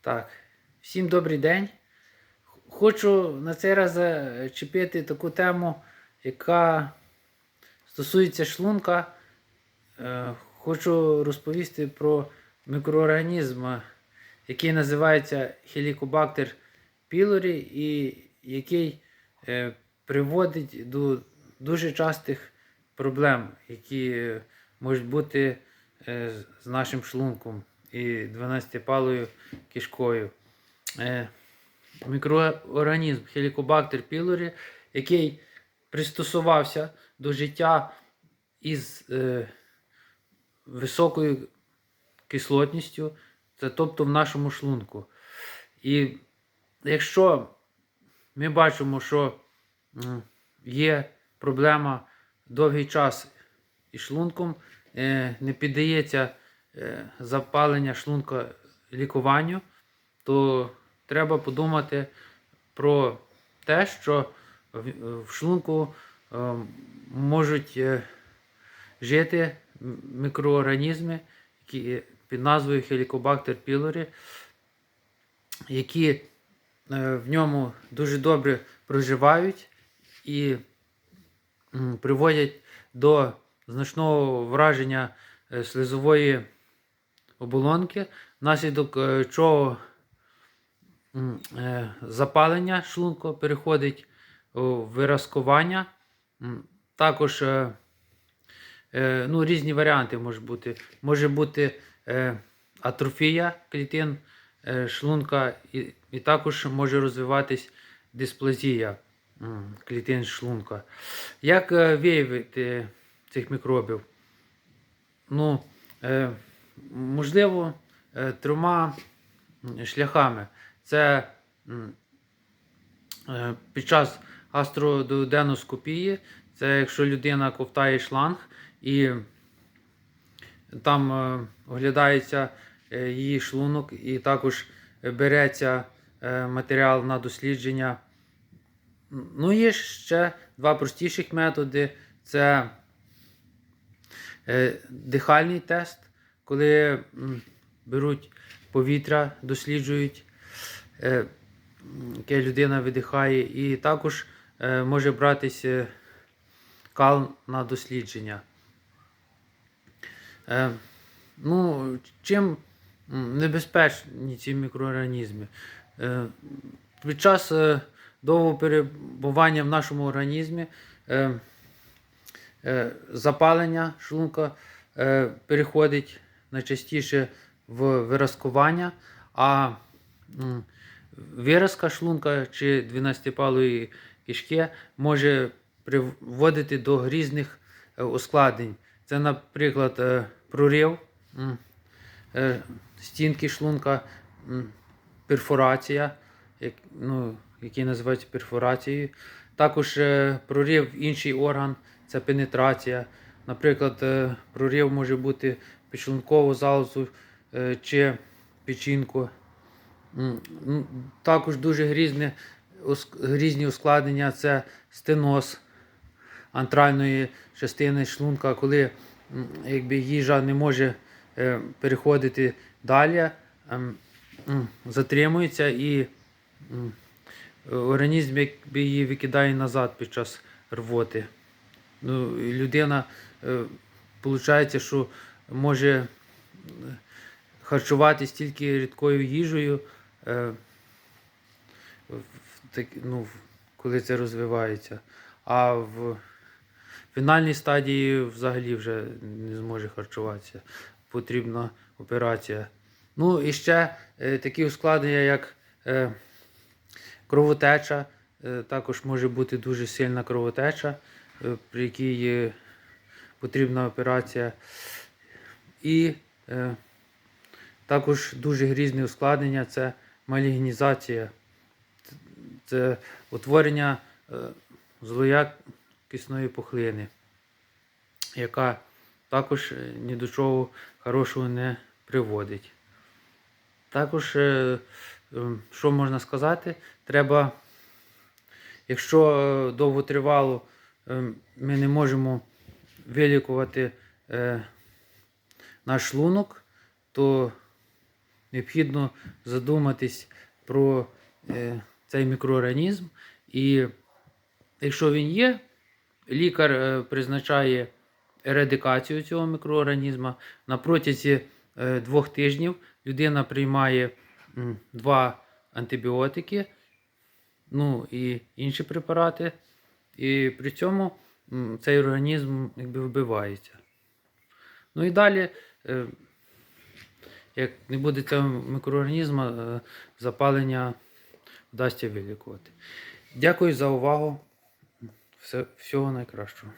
Так, всім добрий день. Хочу на цей раз зачепити таку тему, яка стосується шлунка. Е, Хочу розповісти про мікроорганізм, який називається Helicobacter pylori і який е, приводить до дуже частих проблем, які можуть бути е, з нашим шлунком і 12-палою кишкою. Е, Мікроорганізм Helicobacter pylori, який пристосувався до життя із е, високою кислотністю, це тобто в нашому шлунку. І якщо ми бачимо, що є проблема довгий час із шлунком, е, не піддається запалення шлунка лікуванню, то треба подумати про те, що в, шлунку е, можуть е, жити мікроорганізми, які під назвою Helicobacter pylori, які е, в ньому дуже добре проживають і приводять до значного враження е, слизової оболонки, внаслідок е, чого е, запалення шлунку переходить у виразкування. Також е, ну, різні варіанти можуть бути. Може бути атрофія клітин шлунка, і, також може розвиватись дисплазія клітин шлунка. Як виявити цих мікробів? Ну, можливо, е, трьома шляхами. Це е, під час гастродуоденоскопії, це якщо людина ковтає шланг і там е, оглядається її шлунок, і також береться матеріал на дослідження. Ну, є ще два простіших методи. Це дихальний тест, коли беруть повітря, досліджують, е, яке людина видихає, і також е, може братися кал на дослідження. Е, ну, чим небезпечні ці мікроорганізми? Е, під час е, довгого перебування в нашому організмі е, е, запалення шлунка е, переходить найчастіше в виразкування, а виразка шлунка чи 12-палої кишки може приводити до грізних е, ускладнень. Це, наприклад, е, прорив е, стінки шлунка, перфорація, ну, який називається перфорацією. Також прорив інший орган це пенетрація. Наприклад, прорив може бути підшлункову залозу е, чи печінку. М, Також дуже грізне, грізні ускладнення це стеноз антральної частини шлунка, коли якби, їжа не може е, переходити далі, ем, затримується і організм якби, її викидає назад під час рвоти. Ну, людина, виходить, що може е, харчуватись тільки рідкою їжею, е, ну, коли це розвивається. А в фінальній стадії взагалі вже не зможе харчуватися. Потрібна операція. Ну і ще е, такі ускладнення, як кровотеча. Також може бути дуже сильна кровотеча, при якій потрібна операція. І е, також дуже грізне ускладнення це малігнізація. Це- утворення е, злоякісної пухлини, яка також е, ні до чого хорошого не приводить. Також, е, е, що можна сказати, треба, якщо е, довготривало ми не можемо вилікувати е, наш шлунок, то необхідно задуматись про е, цей мікроорганізм. І якщо він є, лікар е, призначає ерадикацію цього мікроорганізму. На протязі е, двох тижнів людина приймає два антибіотики, ну і інші препарати. І при цьому цей організм якби вбивається. Ну і далі, як не буде цього мікроорганізму, е, запалення вдасться вилікувати. Дякую за увагу. Все, всього найкращого.